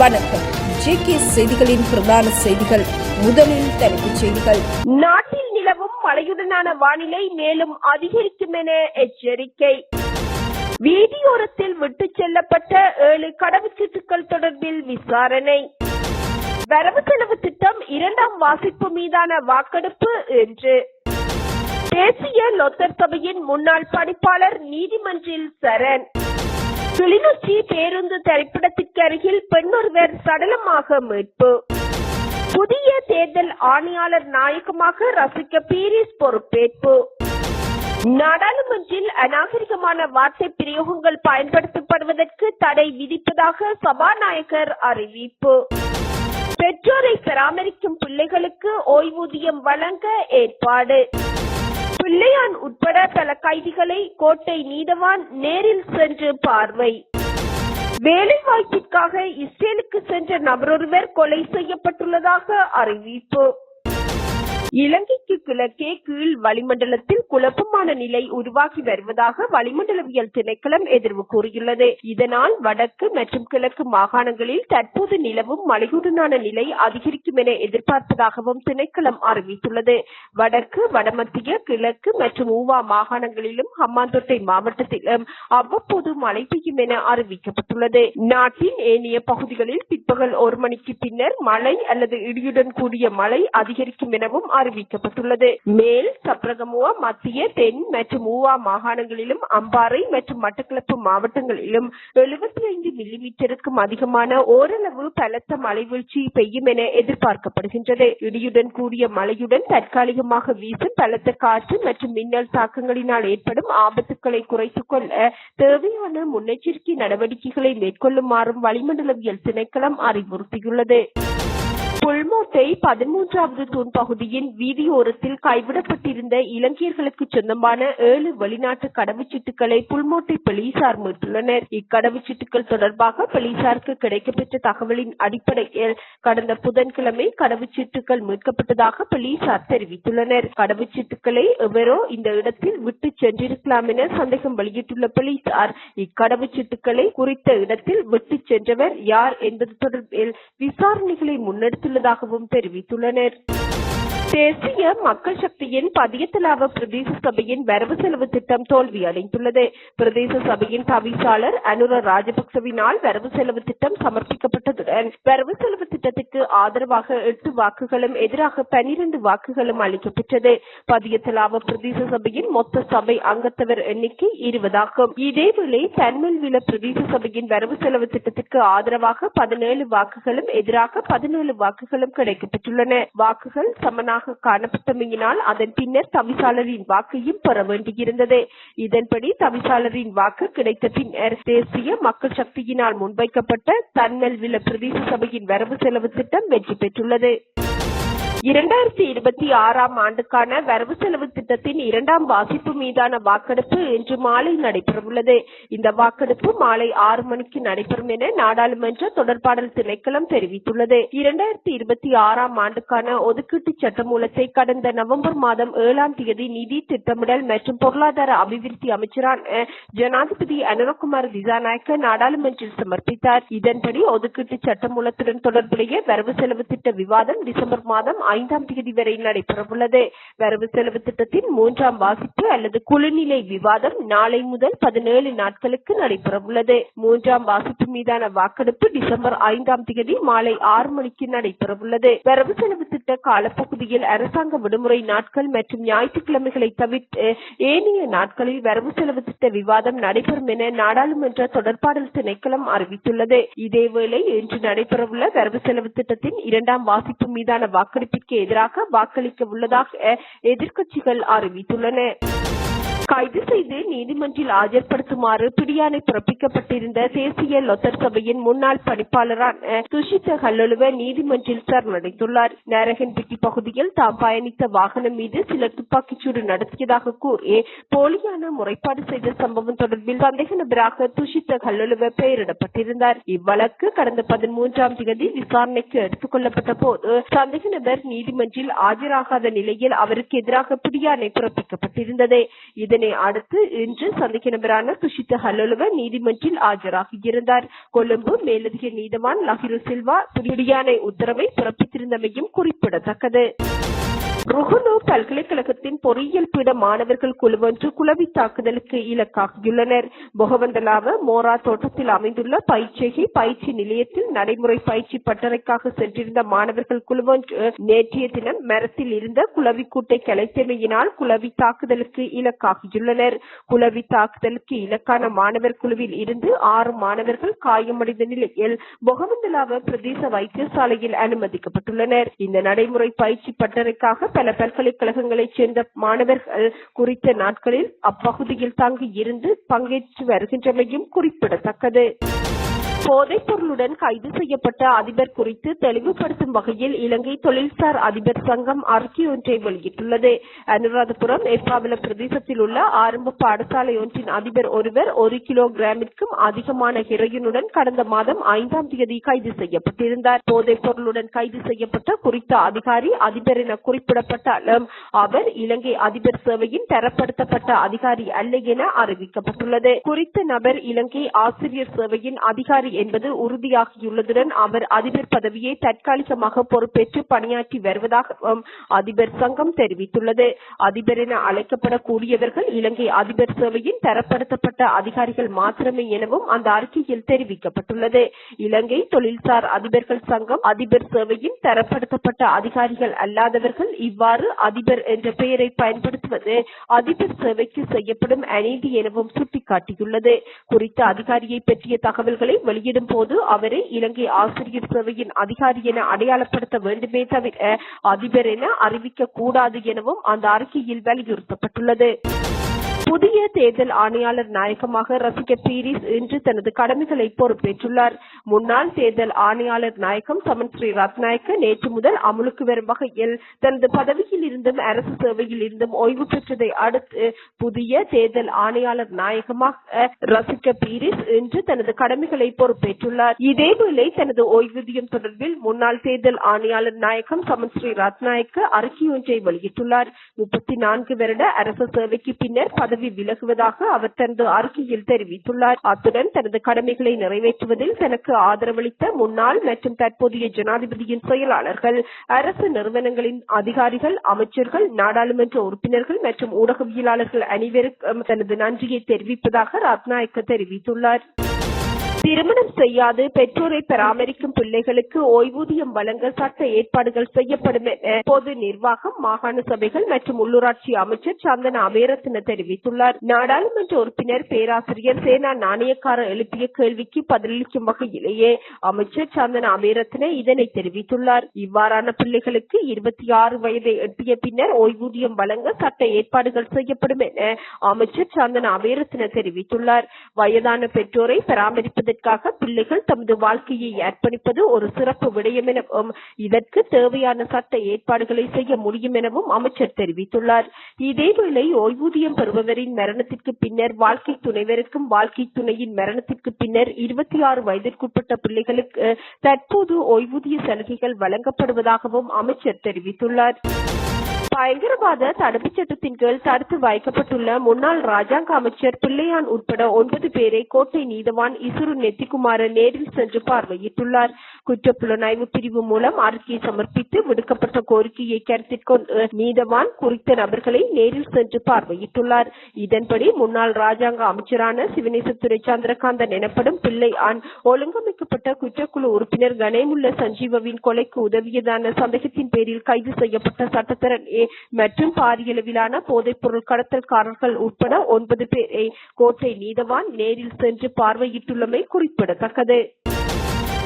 வணக்கம். ஜேகே செய்திகளின் பிரதான செய்திகள் முதலில் தலைப்புச் செய்திகள். நாட்டில் நிலவும் மழையுடனான வானிலை மேலும் அதிகரிக்கும் என எச்சரிக்கை. வீதியோரத்தில் விட்டு செல்லப்பட்ட ஏழு கடவுச்சீட்டுகள் தொடர்பில் விசாரணை. வரவு செலவு திட்டம் இரண்டாம் வாசிப்பு மீதான வாக்கெடுப்பு என்று தேசிய லொத்தர் சபையின் முன்னாள் பணிப்பாளர் நீதிமன்றில் சரண். கிளிநொச்சி பேருந்து திரைப்படத்திற்கு அருகில் பெண்ணொருவர் சடலமாக மீட்பு. புதிய தேர்தல் ஆணையாளர் நாயகமாக ரசிக்க பீரிஸ் பொறுப்பேற்பு. நாடாளுமன்றில் அநாகரிகமான வார்த்தை பிரயோகங்கள் பயன்படுத்தப்படுவதற்கு தடை விதிப்பதாக சபாநாயகர் அறிவிப்பு. பெற்றோரை பராமரிக்கும் பிள்ளைகளுக்கு ஓய்வூதியம் வழங்க ஏற்பாடு. பிள்ளையான் உட்பட பல கைதிகளை கோட்டை நீதவான் நேரில் சென்று பார்வை. வேலை வாய்ப்பிற்காக இஸ்ரேலுக்கு சென்ற நபரொருவர் கொலை செய்யப்பட்டுள்ளதாக அறிவிப்பு. இலங்கைக்கு கிழக்கே கீழ் வளிமண்டலத்தில் குழப்பமான நிலை உருவாகி வருவதாக வளிமண்டலவியல் திணைக்களம் எதிர்வு கூறியுள்ளது. இதனால் வடக்கு மற்றும் கிழக்கு மாகாணங்களில் தற்போது நிலவும் மழையுடனான நிலை அதிகரிக்கும் என எதிர்பார்ப்பதாகவும் திணைக்களம் அறிவித்துள்ளது. வடக்கு வடமத்திய கிழக்கு மற்றும் ஊவா மாகாணங்களிலும் ஹம்மாந்தோட்டை மாவட்டத்திலும் அவ்வப்போது மழை பெய்யும் என அறிவிக்கப்பட்டுள்ளது. நாட்டின் ஏனைய பகுதிகளில் பிற்பகல் ஒரு மணிக்கு பின்னர் மழை அல்லது இடியுடன் கூடிய மழை அதிகரிக்கும் எனவும் அறிவிக்கப்பட்டுள்ளது. மேல் சப்ரகமுவா மத்திய தென் மற்றும் மூவா மாகாணங்களிலும் அம்பாறை மற்றும் மட்டக்களப்பு மாவட்டங்களிலும் எழுபத்தி ஐந்து மில்லிமீட்டருக்கும் அதிகமான ஓரளவு பலத்த மலைவீழ்ச்சி பெய்யும் என எதிர்பார்க்கப்படுகின்றது. இடியுடன் கூடிய மழையுடன் தற்காலிகமாக வீசும் பலத்த காற்று மற்றும் மின்னல் தாக்கங்களினால் ஏற்படும் ஆபத்துக்களை குறைத்துக் கொள்ள தேவையான முன்னெச்சரிக்கை நடவடிக்கைகளை மேற்கொள்ளுமாறும் வளிமண்டலவியல் திணைக்களம் அறிவுறுத்தியுள்ளது. புல்மோட்டை பதிமூன்றாவது தூண் பகுதியின் வீதியோரத்தில் கைவிடப்பட்டிருந்த இலங்கையர்களுக்கு சொந்தமான ஏழு வெளிநாட்டு கடவுச்சீட்டுகளை புல்மோட்டை போலீசார் மீட்டுள்ளனர். இக்கடவுச்சீட்டுகள் தொடர்பாக போலீசாருக்கு கிடைக்கப்பெற்ற தகவலின் அடிப்படையில் கடந்த புதன்கிழமை கடவுச்சீட்டுகள் மீட்கப்பட்டதாக போலீசார் தெரிவித்துள்ளனர். கடவுச்சீட்டுகளை எவரோ இந்த இடத்தில் விட்டு சென்றிருக்கலாம் என சந்தேகம் வெளியிட்டுள்ள போலீசார் இக்கடவுச்சீட்டுகளை குறித்த இடத்தில் விட்டு சென்றவர் யார் என்பது தொடர்பில் விசாரணைகளை முன்னெடுத்து உள்ளதாகவும் தெரிவித்துள்ளனர். தேசிய மக்கள் சக்தியின் பதியத்தலாவ பிரதேச சபையின் வரவு செலவு திட்டம் தோல்வி அடைந்துள்ளது. பிரதேச சபையின் தவிசாளர் அனுர ராஜபக்சவினால் வரவு செலவு திட்டம் சமர்ப்பிக்கப்பட்டதுடன் வரவு செலவு திட்டத்திற்கு ஆதரவாக எட்டு வாக்குகளும் எதிராக பனிரெண்டு வாக்குகளும் அளிக்கப்பெற்றது. பதியத்தலாவ பிரதேச சபையின் மொத்த சபை அங்கத்தவர் எண்ணிக்கை இருபதாகும். இதேவேளை தன்மல்வில பிரதேச சபையின் வரவு செலவு திட்டத்திற்கு ஆதரவாக பதினேழு வாக்குகளும் எதிராக பதினேழு வாக்குகளும் கிடைக்கப்பெற்றுள்ளன. வாக்குகள் சமனாக காணப்பட்டமையினால் அதன் பின்னர் தவிசாளரின் வாக்கையும் பெற வேண்டியிருந்தது. இதன்படி தவிசாளரின் வாக்கு கிடைத்த பின்னர் தேசிய மக்கள் சக்தியினால் முன்வைக்கப்பட்ட தன்னல்வில பிரதேச சபையின் வரவு செலவு திட்டம் வெற்றி பெற்றுள்ளது. இரண்டாயிரத்தி இருபத்தி ஆறாம் ஆண்டுக்கான வரவு செலவு திட்டத்தின் இரண்டாம் வாசிப்பு மீதான வாக்கெடுப்பு இன்று மாலை நடைபெறவுள்ளது. இந்த வாக்கெடுப்பு மாலை ஆறு மணிக்கு நடைபெறும் என நாடாளுமன்ற தொடர்பாடல் திணைக்களம் தெரிவித்துள்ளது. இரண்டாயிரத்தி இருபத்தி ஆறாம் ஆண்டுக்கான ஒதுக்கீட்டு சட்டமூலத்தை கடந்த நவம்பர் மாதம் ஏழாம் தேதி நிதி திட்டமிடல் மற்றும் பொருளாதார அபிவிருத்தி அமைச்சரான ஜனாதிபதி அனுரகுமார் திசாநாயக்க நாடாளுமன்றில் சமர்ப்பித்தார். இதன்படி ஒதுக்கீட்டு சட்டமூலத்துடன் தொடர்புடைய வரவு செலவு திட்ட விவாதம் டிசம்பர் மாதம் ஐந்தாம் தேதி வரை நடைபெறவுள்ளது. வரவு செலவு திட்டத்தின் மூன்றாம் வாசிப்பு அல்லது குழுநிலை விவாதம் நாளை முதல் பதினேழு நாட்களுக்கு நடைபெறவுள்ளது. மூன்றாம் வாசிப்பு மீதான வாக்கெடுப்பு டிசம்பர் ஐந்தாம் தேதி மாலை ஆறு மணிக்கு நடைபெறவுள்ளது. வரவு செலவு திட்ட காலப்பகுதியில் அரசாங்க விடுமுறை நாட்கள் மற்றும் ஞாயிற்றுக்கிழமைகளை தவிர்த்து ஏனைய நாட்களில் வரவு செலவு திட்ட விவாதம் நடைபெறும் என நாடாளுமன்ற தொடர்பாடல் திணைக்களம் அறிவித்துள்ளது. இதேவேளை இன்று நடைபெறவுள்ள வரவு செலவு திட்டத்தின் இரண்டாம் வாசிப்பு மீதான வாக்கெடுப்பு வாக்கெடுப்பிற்கு எதிராக வாக்களிக்க உள்ளதாக எதிர்க்கட்சிகள் அறிவித்துள்ளன கைது செய்து நீதிமன்றில் ஆஜர்படுத்துமாறு பிடியாணை பிறப்பிக்கப்பட்டிருந்த தேசிய லொத்தர் சபையின் முன்னாள் பணிப்பாளரான துஷித ஹல்லொலுவ நீதிமன்றில் சரணடைந்துள்ளார். நாரகன்பட்டி பகுதியில் தாம் பயணித்த வாகனம் மீது சிலர் துப்பாக்கிச்சூடு நடத்தியதாக கூறி போலியான முறைப்பாடு செய்த சம்பவம் தொடர்பில் சந்தேக நபராக துஷித்த ஹல்லொலுவ பெயரிடப்பட்டிருந்தார். இவ்வழக்கு கடந்த பதிமூன்றாம் தேதி விசாரணைக்கு எடுத்துக் கொள்ளப்பட்ட போது சந்தேக நபர் நீதிமன்றில் ஆஜராகாத நிலையில் அவருக்கு எதிராக பிடியாணை பிறப்பிக்கப்பட்டிருந்தது. இதன் இதனை அடுத்து இன்று சந்திக்க நபரான குஷித்த ஹல்லலுவ நீதிமன்றில் ஆஜராகியிருந்தார் கொழும்பு மேலதிக நீதவான் லஹிரு சில்வா பிடியானை உத்தரவை பிறப்பித்திருந்தமையும் குறிப்பிடத்தக்கது. ருகுனு பல்கலைக்கழகத்தின் பொறியியல் பீட மாணவர்கள் குழுவொன்று குளவி தாக்குதலுக்கு இலக்காகியுள்ளனர். பொகவந்தலாவ மோரா தோட்டத்தில் அமைந்துள்ள பயிற்சிகை பயிற்சி நிலையத்தில் நடைமுறை பயிற்சி பட்டறைக்காக சென்றிருந்த மாணவர்கள் குழுவொன்று நேற்றைய தினம் மரத்தில் இருந்த குளவி கூட்டை கலைத்தமையினால் குளவி தாக்குதலுக்கு இலக்காகியுள்ளனர். குளவி தாக்குதலுக்கு இலக்கான மாணவர் குழுவில் இருந்து ஆறு மாணவர்கள் காயமடைந்த நிலையில் பொகவந்தலாவ பிரதேச வைத்தியசாலையில் அனுமதிக்கப்பட்டுள்ளனர். இந்த நடைமுறை பயிற்சி பட்டறைக்காக பல பல்கலைக்கழகங்களைச் சேர்ந்த மாணவர்கள் குறித்த நாட்களில் அப்பகுதியில் தாங்கி இருந்து பங்கேற்று வருகின்றமையும் குறிப்பிடத்தக்கது. போதைப் பொருளுடன் கைது செய்யப்பட்ட அதிபர் குறித்து தெளிவுபடுத்தும் வகையில் இலங்கை தொழில்சார் அதிபர் சங்கம் அறிக்கை ஒன்றை வெளியிட்டுள்ளது. அனுராதபுரம் எப்பாவல பிரதேசத்தில் உள்ள ஆரம்ப பாடசாலை ஒன்றின் அதிபர் ஒருவர் ஒரு கிலோ கிராமிற்கும் அதிகமான ஹெரோயினுடன் கடந்த மாதம் ஐந்தாம் தேதி கைது செய்யப்பட்டிருந்தார். போதைப் பொருளுடன் கைது செய்யப்பட்ட குறித்த அதிகாரி அதிபர் என குறிப்பிடப்பட்டாலும் அவர் இலங்கை அதிபர் சேவையின் தரப்படுத்தப்பட்ட அதிகாரி அல்ல என அறிவிக்கப்பட்டுள்ளது. குறித்த நபர் இலங்கை ஆசிரியர் சேவையின் அதிகாரி என்பது உறுதியாகியுள்ளதுடன் அவர் அதிபர் பதவியை தற்காலிகமாக பொறுப்பேற்று பணியாற்றி வருவதாகவும் அதிபர் சங்கம் தெரிவித்துள்ளது. அதிபர் என அழைக்கப்படக்கூடியவர்கள் இலங்கை அதிபர் சேவையின் தரப்படுத்தப்பட்ட அதிகாரிகள் மாத்திரமே எனவும் அந்த அறிக்கையில் தெரிவிக்கப்பட்டுள்ளது. இலங்கை தொழில்சார் அதிபர்கள் சங்கம் அதிபர் சேவையின் தரப்படுத்தப்பட்ட அதிகாரிகள் அல்லாதவர்கள் இவ்வாறு அதிபர் என்ற பெயரை பயன்படுத்துவது அதிபர் சேவைக்கு செய்யப்படும் அநீதி எனவும் சுட்டிக்காட்டியுள்ளது. குறித்த அதிகாரியை பற்றிய தகவல்களை வெளி வெளியிடும் போது அவரை இலங்கை ஆசிரியர் சேவையின் அதிகாரி என அடையாளப்படுத்த வேண்டுமே தவிர அதிபர் என அறிவிக்க கூடாது எனவும் அந்த அறிக்கையில் வலியுறுத்தப்பட்டுள்ளது. புதிய தேர்தல் ஆணையாளர் நாயகமாக ரசிகர் பீரிஸ் இன்று தனது கடமைகளை பொறுப்பேற்றுள்ளார். முன்னாள் தேர்தல் ஆணையாளர் நாயகம் சமன் ஸ்ரீ ரத்நாயக்க நேற்று முதல் அமலுக்கு வரும் வகையில் தனது பதவியில் இருந்தும் அரசு சேவையில் இருந்தும் ஓய்வு பெற்றதை அடுத்து புதிய தேர்தல் ஆணையாளர் நாயகமாக ரசிக பீரிஸ் இன்று தனது கடமைகளை பொறுப்பேற்றுள்ளார். இதேவேளை தனது ஓய்வூதியம் தொடர்பில் முன்னாள் தேர்தல் ஆணையாளர் நாயகம் சமன் ஸ்ரீ ரத்நாயக்க அறிக்கை ஒன்றை வெளியிட்டுள்ளார். முப்பத்தி நான்கு வருட அரசு சேவைக்கு பின்னர் பதவி விலகுவதாக அவர் தனது அறிக்கையில் தெரிவித்துள்ளார். அத்துடன் தனது கடமைகளை நிறைவேற்றுவதில் தனக்கு ஆதரவளித்த முன்னாள் மற்றும் தற்போதைய ஜனாதிபதியின் செயலாளர்கள் அரசு நிறுவனங்களின் அதிகாரிகள் அமைச்சர்கள் நாடாளுமன்ற உறுப்பினர்கள் மற்றும் ஊடகவியலாளர்கள் அனைவருக்கும் தனது நன்றியை தெரிவிப்பதாக ரத்நாயக்க தெரிவித்துள்ளார். திருமணம் செய்யாது பெற்றோரை பராமரிக்கும் பிள்ளைகளுக்கு ஓய்வூதியம் வழங்க சட்ட ஏற்பாடுகள் செய்யப்படும் என பொது நிர்வாகம் மாகாண சபைகள் மற்றும் உள்ளூராட்சி அமைச்சர் சந்தன அபேரத்ன தெரிவித்துள்ளார். நாடாளுமன்ற உறுப்பினர் பேராசிரியர் சேனா நாணயக்கார எழுப்பிய கேள்விக்கு பதிலளிக்கும் வகையிலேயே அமைச்சர் சந்தன அபேரத்ன இதனை தெரிவித்துள்ளார். இவ்வாறான பிள்ளைகளுக்கு இருபத்தி ஆறு வயதை எட்டிய பின்னர் ஓய்வூதியம் வழங்க சட்ட ஏற்பாடுகள் செய்யப்படும் என அமைச்சர் சந்தன அபேரத்ன தெரிவித்துள்ளார். வயதான பெற்றோரை பராமரிப்பதற்கு பராமரிப்பதற்காக பிள்ளைகள் தமது வாழ்க்கையை அர்ப்பணிப்பது ஒரு சிறப்பு விடயம் எனவும் இதற்கு தேவையான சட்ட ஏற்பாடுகளை செய்ய முடியும் எனவும் அமைச்சர் தெரிவித்துள்ளார். இதேவேளை ஓய்வூதியம் பெறுபவரின் மரணத்திற்கு பின்னர் வாழ்க்கை துணைவருக்கும் வாழ்க்கை துணையின் மரணத்திற்கு பின்னர் இருபத்தி ஆறு வயதிற்குட்பட்ட பிள்ளைகளுக்கு தற்போது ஓய்வூதிய சலுகைகள் வழங்கப்படுவதாகவும் அமைச்சர் தெரிவித்துள்ளார். பயங்கரவாத தடுப்புச் சட்டத்தின் கீழ் தடுத்து வைக்கப்பட்டுள்ள முன்னாள் ராஜாங்க அமைச்சர் பிள்ளையான் உட்பட ஒன்பது பேரை கோட்டை நீதவான் இசுரு நெத்திக்குமார நேரில் சென்று பார்வையிட்டுள்ளார். குற்றப்புலனாய்வு பிரிவு மூலம் அறிக்கை சமர்ப்பித்து விடுக்கப்பட்ட கோரிக்கையை கருத்திற்கொண்டு நீதவான் குறித்த நபர்களை நேரில் சென்று பார்வையிட்டுள்ளார். இதன்படி முன்னாள் ராஜாங்க அமைச்சரான சிவனேசத்துறை சந்திரகாந்தன் எனப்படும் பிள்ளை ஆண் ஒழுங்கமைக்கப்பட்ட குற்றக்குழு உறுப்பினர் கணேமுல்ல சஞ்சீவவின் கொலைக்கு உதவியதான சந்தேகத்தின் பேரில் கைது செய்யப்பட்ட சட்டத்தரன் ஏ மற்றும் பாரியளவிலான போதைப் பொருள் கடத்தல்காரர்கள் உட்பட ஒன்பது பேரை கோட்டை நீதவான் நேரில் சென்று பார்வையிட்டுள்ளமை குறிப்பிடத்தக்கது.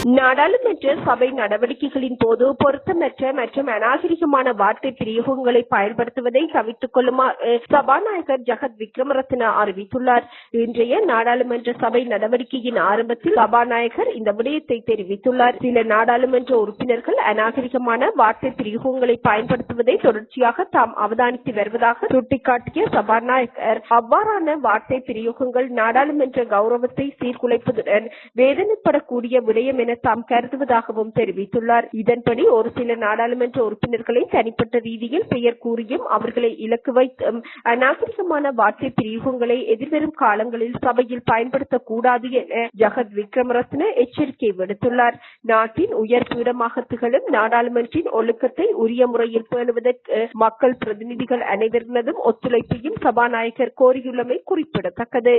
நாடாளுமன்ற சபை நடவடிக்கைகளின் போது பொருத்தமற்ற மற்றும் அநாகரிகமான வார்த்தை பிரயோகங்களை பயன்படுத்துவதை தவிர்த்துக் கொள்ளுமாறு சபாநாயகர் ஜெகத் விக்ரமரத்ன அறிவித்துள்ளார். இன்றைய நாடாளுமன்ற சபை நடவடிக்கையின் ஆரம்பத்தில் சபாநாயகர் இந்த விடயத்தை தெரிவித்துள்ளார். சில நாடாளுமன்ற உறுப்பினர்கள் அநாகரிகமான வார்த்தை பிரயோகங்களை பயன்படுத்துவதை தொடர்ச்சியாக தாம் அவதானித்து வருவதாக சுட்டிக்காட்டிய சபாநாயகர் அவ்வாறான வார்த்தை பிரயோகங்கள் நாடாளுமன்ற கௌரவத்தை சீர்குலைப்பதுடன் வேதனைப்படக்கூடிய விடயம் என என தாம் கருதுவதாகவும் தெரிவித்துள்ளார். இதன்படி ஒரு சில நாடாளுமன்ற உறுப்பினர்களை தனிப்பட்ட ரீதியில் பெயர் கூறியும் அவர்களை இலக்கு வைத்தும் அநாகரிகமான வார்த்தை பிரிவுகளை எதிர்வரும் காலங்களில் சபையில் பயன்படுத்தக்கூடாது என ஜகத் விக்ரமரத்ன எச்சரிக்கை விடுத்துள்ளார். நாட்டின் உயர் பீடமாக திகழும் நாடாளுமன்றின் ஒழுக்கத்தை உரிய முறையில் பேணுவதற்கு மக்கள் பிரதிநிதிகள் அனைவரினதும் ஒத்துழைப்பையும் சபாநாயகர் கோரியுள்ளமை குறிப்பிடத்தக்கது.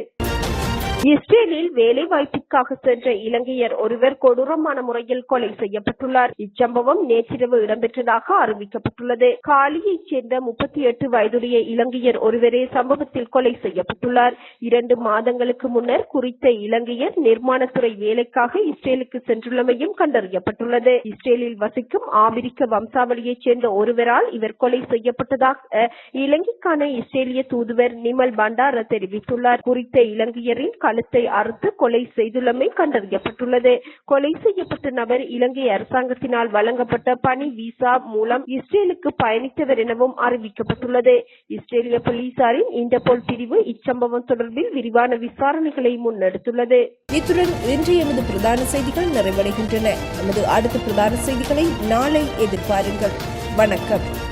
இஸ்ரேலில் வேலை வாய்ப்பிற்காக சென்ற இலங்கையர் ஒருவர் கொடூரமான முறையில் கொலை செய்யப்பட்டுள்ளார். இச்சம்பவம் நேற்றிரவு இடம்பெற்றதாக அறிவிக்கப்பட்டுள்ளது. காலியைச் சேர்ந்த முப்பத்தி எட்டு வயதுடைய இலங்கையர் ஒருவரே சம்பவத்தில் கொலை செய்யப்பட்டுள்ளார். இரண்டு மாதங்களுக்கு முன்னர் குறித்த இலங்கையர் நிர்மாணத்துறை வேலைக்காக இஸ்ரேலுக்கு சென்றுள்ளமையும் கண்டறியப்பட்டுள்ளது. இஸ்ரேலில் வசிக்கும் ஆபிரிக்க வம்சாவளியைச் சேர்ந்த ஒருவரால் இவர் கொலை செய்யப்பட்டதாக இலங்கைக்கான இஸ்ரேலிய தூதுவர் நிமல் பண்டார தெரிவித்துள்ளார். குறித்த இலங்கையரின் கழுத்தை அறுத்து கொலை செய்துள்ளமை கண்டறியப்பட்டுள்ளது. கொலை செய்யப்பட்ட நபர் இலங்கை அரசாங்கத்தினால் வழங்கப்பட்ட பணி விசா மூலம் இஸ்ரேலுக்கு பயணித்தவர் எனவும் அறிவிக்கப்பட்டுள்ளது. இஸ்ரேலிய போலீசாரின் இன்டர்போல் பிரிவு இச்சம்பவம் தொடர்பில் விரிவான விசாரணைகளை முன்னெடுத்துள்ளது. இத்துடன் இன்று எமது பிரதான செய்திகள் நிறைவடைகின்றன. எமது அடுத்த பிரதான செய்திகளை நாளை எதிர்பாருங்கள். வணக்கம்.